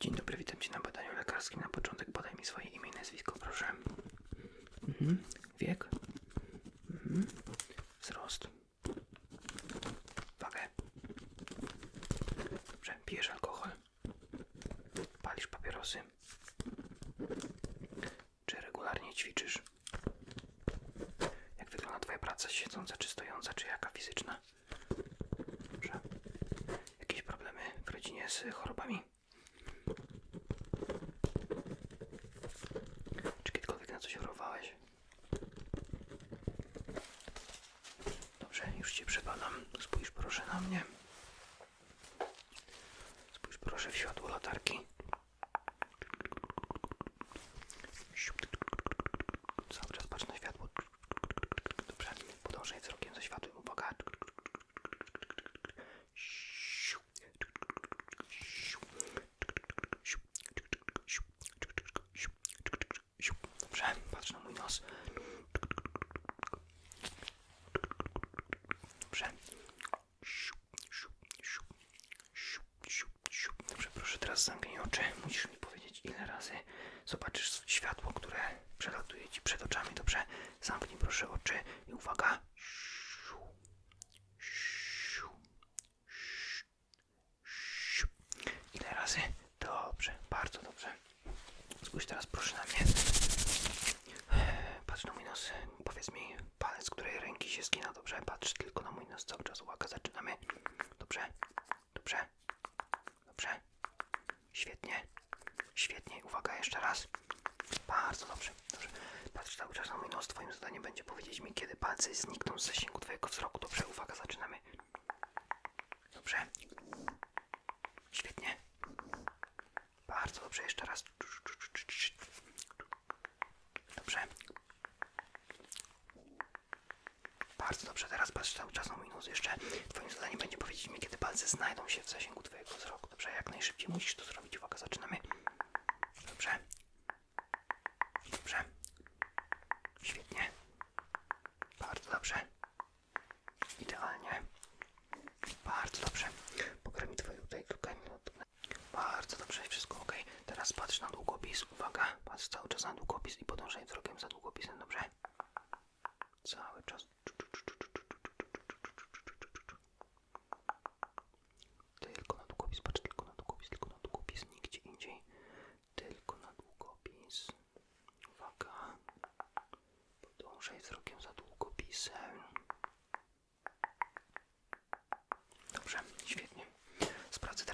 Dzień dobry, witam Cię na badaniu lekarskim. Na początek podaj mi swoje imię i nazwisko, proszę. Mhm. Wiek? Mhm. Wzrost? Wagę? Dobrze, pijesz alkohol? Palisz papierosy? Czy regularnie ćwiczysz? Jak wygląda Twoja praca siedząca czy stojąca, czy jaka fizyczna? Dobrze. Jakieś problemy w rodzinie z chorobami? Czy kiedykolwiek na coś chorowałeś? Dobrze, już Cię przebadam. Spójrz proszę na mnie. Proszę w światło latarki. Cały czas patrz na światło. Dobrze, podążaj wzrokiem za światłem. Uwaga. Dobrze, patrz na mój nos. Dobrze. Dobrze, proszę teraz zamknij oczy. Musisz mi powiedzieć, ile razy zobaczysz światło, które przelatuje ci przed oczami. Dobrze, zamknij proszę oczy i uwaga. Ile razy? Dobrze, bardzo dobrze. Spójrz teraz proszę na mnie. Patrz na mój nos. Powiedz mi palec, której ręki się skina. Dobrze, patrz tylko na mój nos cały czas. Uwaga, zaczynamy. Dobrze, dobrze, dobrze. Świetnie, świetnie. Uwaga, jeszcze raz. Bardzo dobrze, dobrze. Patrz cały czas na mój nos. Twoim zadaniem będzie powiedzieć mi, kiedy palce znikną z zasięgu Twojego wzroku. Dobrze, uwaga, zaczynamy. Dobrze. Świetnie. Bardzo dobrze, jeszcze raz. Dobrze. Bardzo dobrze, teraz patrz cały czas na mój nos jeszcze. Twoim zadaniem będzie powiedzieć mi, kiedy palce znajdą się w zasięgu Twojego wzroku. Dobrze, jak najszybciej musisz to zrobić. Uwaga, zaczynamy. Dobrze. Dobrze. Świetnie. Bardzo dobrze. Idealnie. Bardzo dobrze. Pograj mi twoje tutaj, tutaj. Bardzo dobrze, wszystko ok. Teraz patrz na długopis. Uwaga, patrz cały czas na długopis i podążaj wzrokiem za długopisem, dobrze? Cały czas. Tylko na długopis, patrz tylko na długopis, tylko na długopis, nigdzie indziej. Tylko na długopis. Uwaga. Podążaj wzrokiem za długopisem. Dobrze, świetnie. Sprawdzę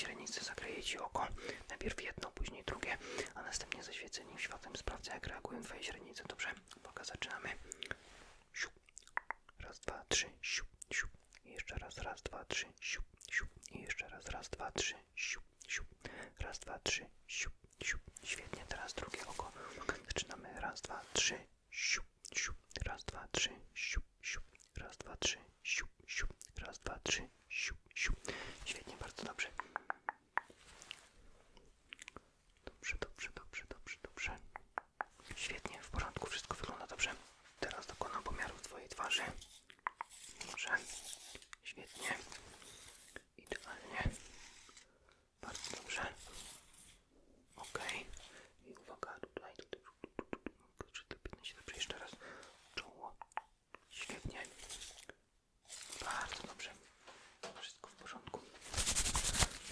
źrenice, zakryję Ci oko. Najpierw jedno, później drugie, a następnie ze świeceniem światłem sprawdzę, jak reagują Twoje źrenice. Dobrze, uwaga, zaczynamy. Siu. Raz, dwa, trzy, siu, siu. I jeszcze raz, raz, dwa, trzy, siu, siu. I jeszcze raz, raz, dwa, trzy, siu, siu. Raz, dwa, trzy, siu, siu. Świetnie, teraz drugie oko. Zaczynamy. Raz, dwa, trzy, siu, siu. Raz, dwa, trzy, siu, siu. Raz, dwa, trzy, siu, siu. Raz, dwa, trzy, siu, siu. Świetnie, bardzo dobrze. Dobrze, dobrze, dobrze, dobrze, dobrze. Świetnie, w porządku, wszystko wygląda dobrze. Teraz dokonam pomiaru Twojej twarzy. Dobrze. Świetnie. Idealnie. Bardzo dobrze. Ok. I uwaga, tutaj, tutaj. Kurczę, to pytnie się dobrze jeszcze raz. Czoło. Świetnie. Bardzo dobrze. Wszystko w porządku.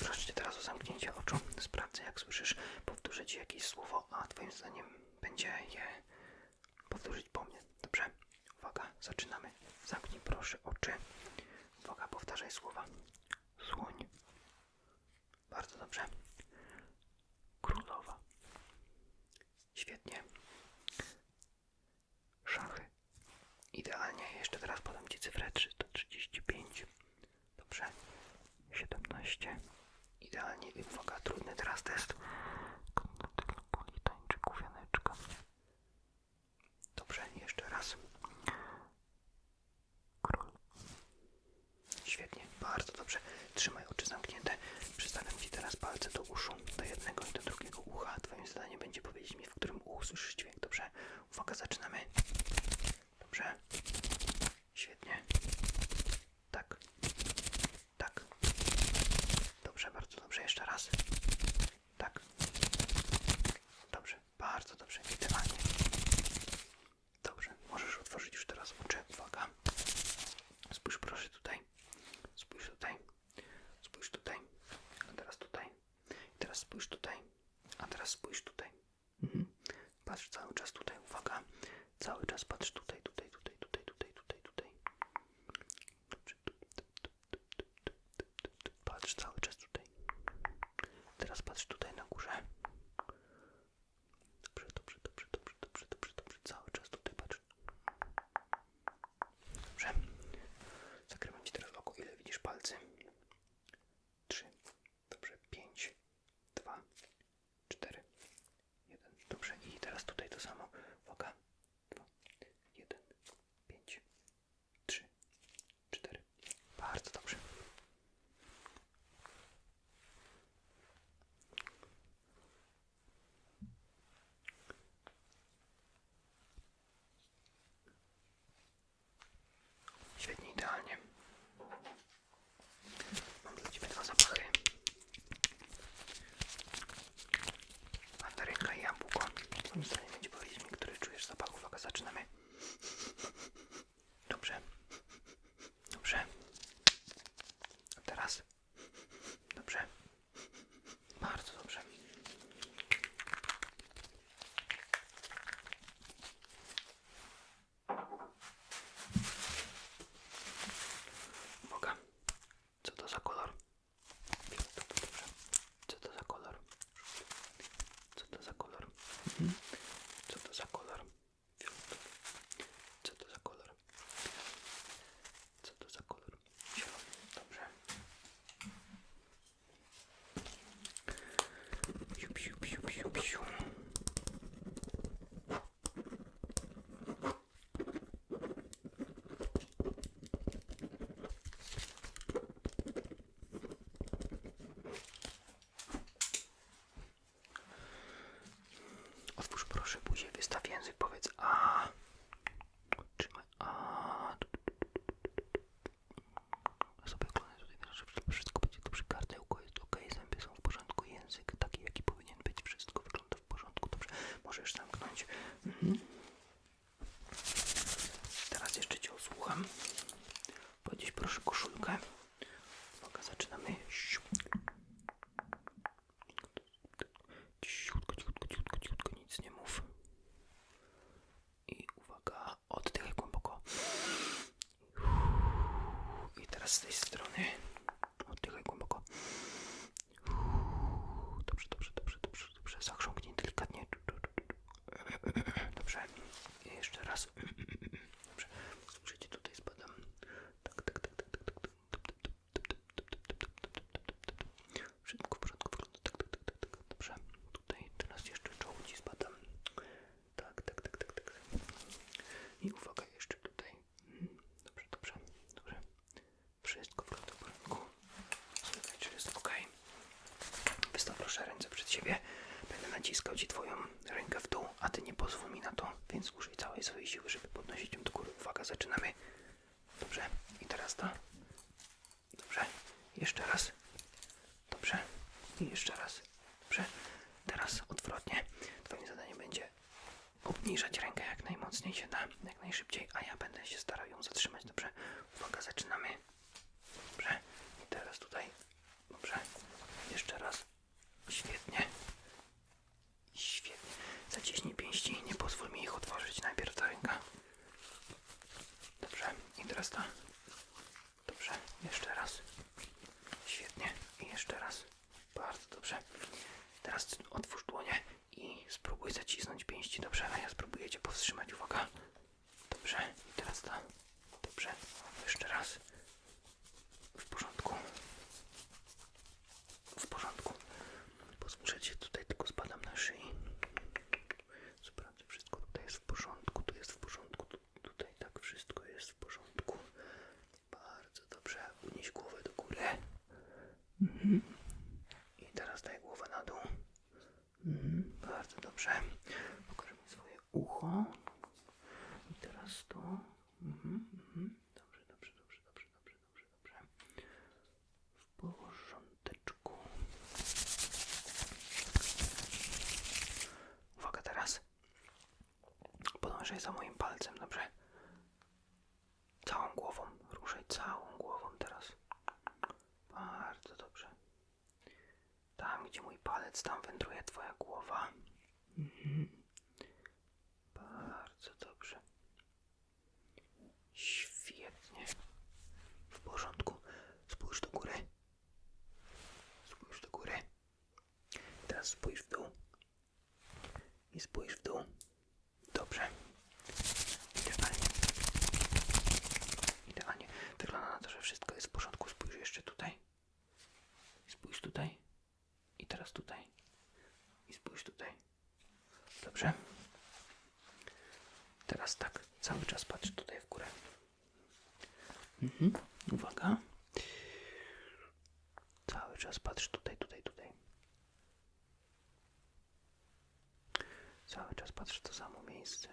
Proszę cię teraz o zamknięcie oczu. Sprawdzę, jak słyszysz. Powtórzę ci jakieś słowo, a twoim zdaniem będzie je powtórzyć po mnie. Dobrze? Uwaga, zaczynamy. Zamknij proszę oczy. Uwaga, powtarzaj słowa. Słoń. Bardzo dobrze. Królowa. Świetnie. Szachy. Idealnie. Jeszcze teraz podam Ci cyfrę 335. Dobrze. 17. Idealnie. Uwaga, trudny teraz test. Politańczyk, wianeczka. Dobrze, jeszcze raz. Król. Świetnie, bardzo dobrze. Trzymaj oczy zamknięte. Przystawiam Ci teraz palce do uszu, do jednego i do drugiego ucha. Twoim zadaniem będzie powiedzieć mi, w którym uchu słyszysz dźwięk. Dobrze? Uwaga, zaczynamy. Dobrze. możesz zamknąć. Mhm. Teraz jeszcze Cię osłucham. Podnieś proszę koszulkę. Uwaga, zaczynamy. Ciutko, ciutko, ciutko, ciutko, nic nie mów. I uwaga, oddychaj głęboko. I teraz z tej strony. Mhm. I teraz daj głowę na dół. Mhm. Bardzo dobrze. Pokaż mi swoje ucho. I teraz to. Mhm. Mhm. Dobrze, dobrze, dobrze, dobrze, dobrze, dobrze, dobrze. W porządeczku. Uwaga teraz. Podążaj za moim palcem, dobrze? Całą głową. Ruszaj całą gdzie mój palec, tam wędruje twoja głowa. Mhm. Bardzo dobrze. Świetnie. W porządku. Spójrz do góry. Spójrz do góry. Teraz spójrz w dół. I spójrz w dół. Dobrze. Idealnie. Idealnie. Wygląda na to, że wszystko jest w porządku. Spójrz jeszcze tutaj. Spójrz tutaj. I teraz tutaj. I spójrz tutaj. Dobrze. Teraz tak. Cały czas patrz tutaj w górę. Mhm. Uwaga. Cały czas patrz tutaj, tutaj, tutaj. Cały czas patrz w to samo miejsce.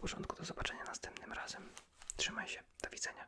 W porządku. Do zobaczenia następnym razem. Trzymaj się. Do widzenia.